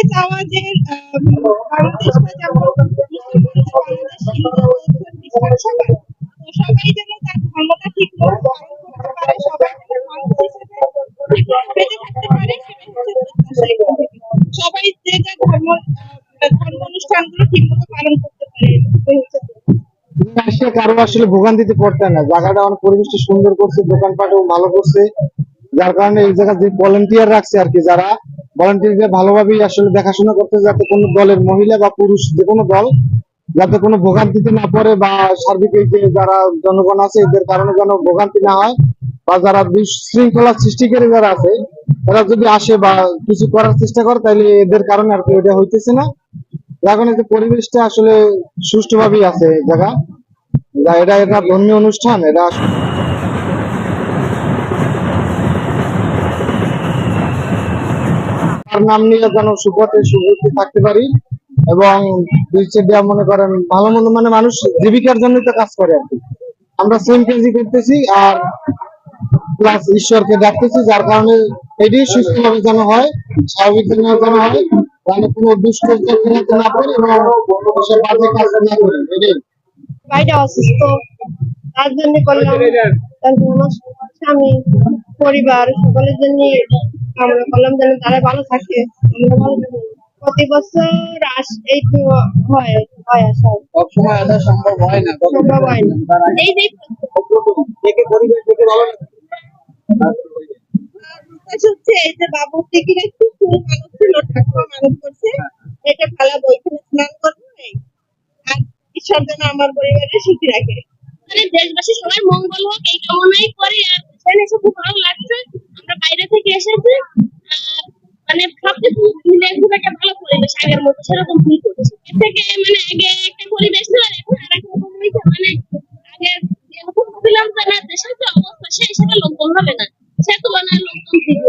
বলতে সবাই যেন তার ধর্মটা ঠিক সবাই যে যার ধর্ম ধর্ম ঠিক মতো পালন করতে পারে আসলে কারও আসলে ভোগান্তিতে পড়তে না। জায়গাটা অনেক পরিবেশটা সুন্দর করছে, দোকানপাটও ভালো করছে। যার কারণে এই জায়গায় যে ভলেন্টিয়ার রাখছে আর কি যারা। ভলেন্টিয়ারদের ভালোভাবেই আসলে দেখাশোনা করতে যাতে কোনো দলের মহিলা বা পুরুষ যে কোনো দল যাতে কোনো ভোগান্তিতে না পড়ে বা সার্বিক যারা জনগণ আছে, এদের কারণে যেন ভোগান্তি না হয় বা যারা বিশৃঙ্খলা সৃষ্টিকারী যারা আছে, তারা যদি আসে বা কিছু করার চেষ্টা করে, তাহলে এদের কারণে আর এটা হইতেছে না। এখন এই পরিবেশটা আসলে সুষ্ঠুভাবেই আছে জায়গা। এটা এটা ধর্মীয় অনুষ্ঠান, এটা তার নাম নিয়ে যেন সুপথে সুগতি থাকতে পারি এবং দুই চেডিয়া মনে করেন ভালো মন্দ মানে মানুষ জীবিকার জন্যই তো কাজ করে আর আমরা সেম কাজই করতেছি আর প্লাস ঈশ্বরকে ডাকতেছি, যার কারণে এটি সুস্থভাবে যেন হয়, স্বাভাবিক যেন হয় মানে কোনো দুষ্ট না পড়ে এবং সে বাজে কাজ না করে, এটাই। ভাইটা অসুস্থ, তার জন্য করলাম স্বামী, পরিবার, সকলের জন্য আমরা করলাম যেন তারা ভালো থাকে। আমরা ভালো থাকি প্রতি বছর আস এই তো হয় হয় আসা। সবসময় আসা সম্ভব হয় না সম্ভব হয় না। এই যে দেখে পরিবেশ দেখে ভালো হচ্ছে এই যে বাবুর দিকে মানুষ ছিল ঠাকুমা মানুষ করছে। এটা ভালো বইখানে স্নান করব। আর ঈশ্বর যেন আমার পরিবারের সুখী রাখে। মানে দেশবাসী সবাই মঙ্গল হোক এই কামনাই করি। আর এখানে এসে খুব ভালো লাগছে আমরা বাইরে থেকে এসেছি আর মানে সবকিছু মিলে খুব একটা ভালো পরিবেশ আগের মতো সেরকম ফিল করছি? থেকে মানে আগে একটা পরিবেশ ছিল এখন আর এক রকম হয়েছে মানে আগে এরকম ভাবছিলাম যে না, দেশের যে অবস্থা সেই হিসেবে লোকজন হবে না, সে তুলনায় লোকজন ছিল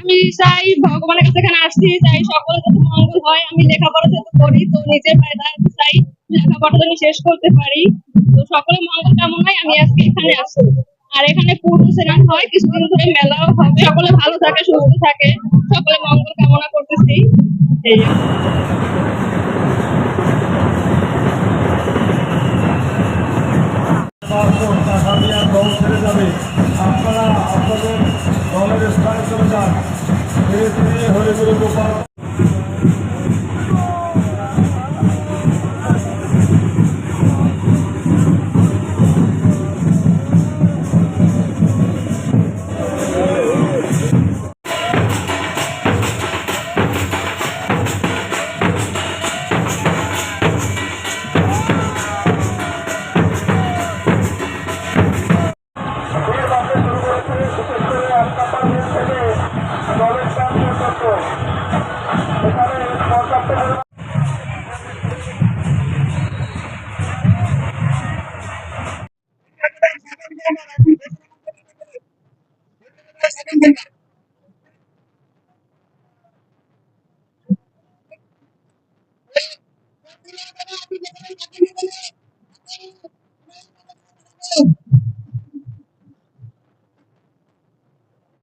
আমি চাই ভগবানের কাছে এখানে আসছি, চাই সকলে যাতে মঙ্গল হয়। আমি লেখাপড়া যাতে করি, তো নিজের পায়ে দাঁড়াতে চাই। লেখাপড়া যেন শেষ করতে পারি। তো সকলে মঙ্গল কামনায় আমি আজকে এখানে আসছি। আর এখানে পূর্ব সেনান হয়, কিছুদিন ধরে মেলাও হবে। সকলে ভালো থাকে, সুস্থ থাকে। সকলে মঙ্গল কামনা করতেছি। এই। আপনারা আপনাদের দলের স্থানে চলে যান। অফিস থেকে দলের কাজ পর্যন্ত এখানে পর্যাপ্ত পরিমাণ Thank you.